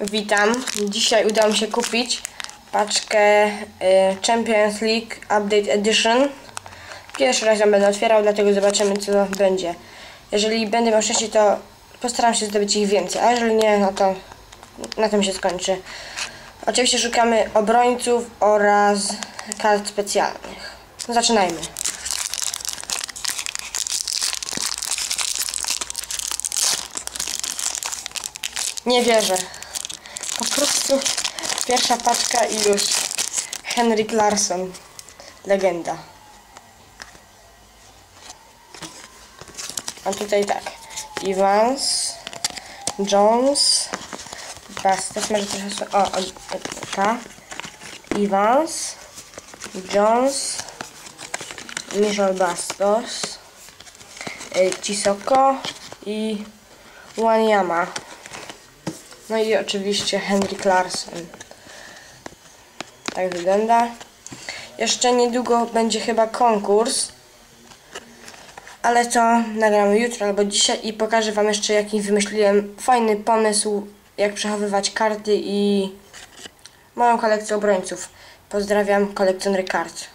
Witam. Dzisiaj udało mi się kupić paczkę y, Champions League Update Edition. Pierwszy raz ją będę otwierał, dlatego zobaczymy co będzie. Jeżeli będę miał szczęście, to postaram się zdobyć ich więcej, a jeżeli nie, no to na tym się skończy. Oczywiście szukamy obrońców oraz kart specjalnych. Zaczynajmy. Nie wierzę. Po prostu pierwsza paczka i już. Henrik Larsson. Legenda. A tutaj tak. Evans, Jones, Bastos, może trochę... O, o, ta. Evans, Jones, Michel Bastos, y, Chisoko i Wanyama. No i oczywiście Henrik Larsson. Tak wygląda. Jeszcze niedługo będzie chyba konkurs. Ale to nagramy jutro albo dzisiaj i pokażę Wam jeszcze jaki wymyśliłem fajny pomysł, jak przechowywać karty i moją kolekcję obrońców. Pozdrawiam kolekcjoner kart.